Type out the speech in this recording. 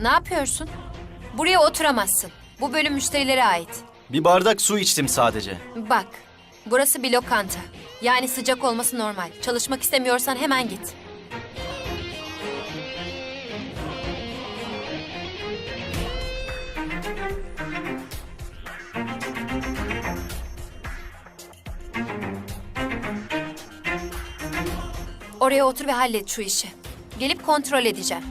Ne yapıyorsun? Buraya oturamazsın. Bu bölüm müşterilere ait. Bir bardak su içtim sadece. Bak, burası bir lokanta. Yani sıcak olması normal. Çalışmak istemiyorsan hemen git. Oraya otur ve hallet şu işi. Gelip kontrol edeceğim.